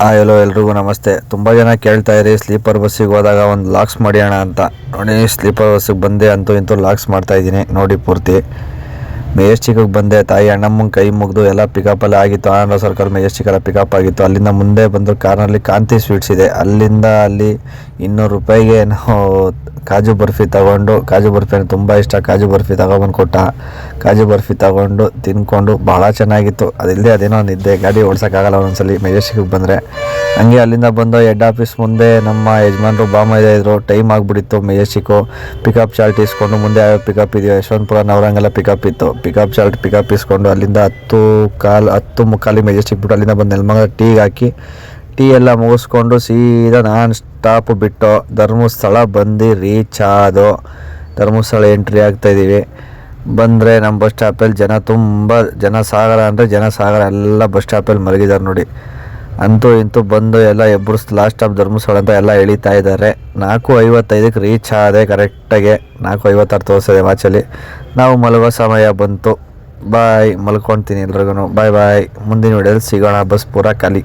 Hi hello ಎಲ್ರಿಗೂ ನಮಸ್ತೆ. ತುಂಬ ಜನ ಕೇಳ್ತಾ ಇರಿ ಸ್ಲೀಪರ್ ಬಸ್ಸಿಗೆ ಹೋದಾಗ ಒಂದು ಲಾಕ್ಸ್ ಮಾಡಿಯೋಣ ಅಂತ. ನೋಡಿ ಸ್ಲೀಪರ್ ಬಸ್ಸಿಗೆ ಬಂದೆ ಅಂತೂ ಇಂತೂ ಲಾಕ್ಸ್ ಮಾಡ್ತಾ ಇದ್ದೀನಿ. ನೋಡಿ ಪೂರ್ತಿ. ಮೆಜೆಸ್ಟಿಕ್ಗೆ ಬಂದೆ, ತಾಯಿ ಅಣ್ಣಮ್ಮನ ಕೈ ಮುಗಿದು ಎಲ್ಲ ಪಿಕಪ್ ಎಲ್ಲ ಆಗಿತ್ತು. ಆನಂದ ಸರ್ಕಲ್ ಮೆಜೆಸ್ಟಿಕ್ ಪಿಕಪ್ ಆಗಿತ್ತು. ಅಲ್ಲಿಂದ ಮುಂದೆ ಬಂದು ಕಾರ್ನಲ್ಲಿ ಕಾಂತಿ ಸ್ವೀಟ್ಸ್ ಇದೆ. ಅಲ್ಲಿಂದ ಅಲ್ಲಿ ಇನ್ನೂರು ರೂಪಾಯಿಗೆ ನಾವು ಕಾಜು ಬರ್ಫಿ ತಗೊಂಡು, ಕಾಜು ಬರ್ಫಿ ಅಂದ್ರೆ ತುಂಬ ಇಷ್ಟ. ಕಾಜು ಬರ್ಫಿ ತಗೊಬಂದು ಕೊಟ್ಟ. ಕಾಜು ಬರ್ಫಿ ತಗೊಂಡು ತಿನ್ಕೊಂಡು ಭಾಳ ಚೆನ್ನಾಗಿತ್ತು. ಅದಿಲ್ಲದೆ ಅದೇನೋ ನಿದ್ದೆ, ಗಾಡಿ ಓಡ್ಸೋಕ್ಕಾಗಲ್ಲ ಒಂದೊಂದ್ಸಲಿ ಮೆಜೆಸ್ಟಿಕ್ಗೆ ಬಂದರೆ. ಹಂಗೆ ಅಲ್ಲಿಂದ ಬಂದು ಹೆಡ್ ಆಫೀಸ್ ಮುಂದೆ ನಮ್ಮ ಯಜಮಾನ್ರು ಬಾಮ ಇದ್ರು. ಟೈಮ್ ಆಗಿಬಿಟ್ಟಿತ್ತು ಮೆಜೆಸ್ಟಿಕ್ಕು ಪಿಕಪ್ ಚಾರ್ಟ್ ಇಸ್ಕೊಂಡು ಮುಂದೆ ಪಿಕಪ್ ಇದೆಯೋ ಯಶವಂತಪುರ ನವರಂಗೆಲ್ಲ ಪಿಕಪ್ ಇತ್ತು. ಪಿಕಪ್ ಚಾರ್ಟ್ ಪಿಕಪ್ ಇಸ್ಕೊಂಡು ಅಲ್ಲಿಂದ ಹತ್ತು ಕಾಲು, ಹತ್ತು ಮುಕ್ಕಾಲಿ ಮೆಜೆಸ್ಟಿಕ್ ಬಿಟ್ಟು ಅಲ್ಲಿಂದ ಬಂದು ನೆಲಮಂಗ ಟೀಗೆ ಹಾಕಿ, ಟೀ ಎಲ್ಲ ಮುಗಿಸ್ಕೊಂಡು ಸೀದಾ ನಾನ್ ಸ್ಟಾಪ್ ಬಿಟ್ಟು ಧರ್ಮಸ್ಥಳ ಬಂದು ರೀಚ್ ಆದೋ ಧರ್ಮಸ್ಥಳ ಎಂಟ್ರಿ ಆಗ್ತಾ ಇದ್ದೀವಿ ಬಂದರೆ ನಮ್ಮ ಬಸ್ ಸ್ಟಾಪಲ್ಲಿ ಜನ ತುಂಬ, ಜನ ಸಾಗರ ಅಂದರೆ ಜನ ಸಾಗರ ಎಲ್ಲ ಬಸ್ ಸ್ಟಾಪಲ್ಲಿ ಮಲಗಿದ್ದಾರೆ ನೋಡಿ. ಅಂತೂ ಇಂತೂ ಬಂದು ಎಲ್ಲ ಎಬ್ಬರು ಲಾಸ್ಟ್ ಆಫ್ ಧರ್ಮಸ್ಥಳ ಅಂತ ಎಲ್ಲ ಎಳಿತಾ ಇದ್ದಾರೆ. ನಾಲ್ಕು ಐವತ್ತೈದಕ್ಕೆ ರೀಚ್ ಆದೆ ಕರೆಕ್ಟಾಗಿ ನಾಲ್ಕು ಐವತ್ತಾರು ತೋರಿಸಿದೆ ಮ್ಯಾಚಲ್ಲಿ ನಾವು ಮಲಗೋ ಸಮಯ ಬಂತು. ಬಾಯ್ ಮಲ್ಕೊತೀನಿ ಎಲ್ರಿಗೂ ಬಾಯ್ ಬಾಯ್ ಮುಂದಿನ ವಿಡಿಯೋದಲ್ಲಿ ಸಿಗೋಣ. ಬಸ್ ಪೂರ ಖಾಲಿ.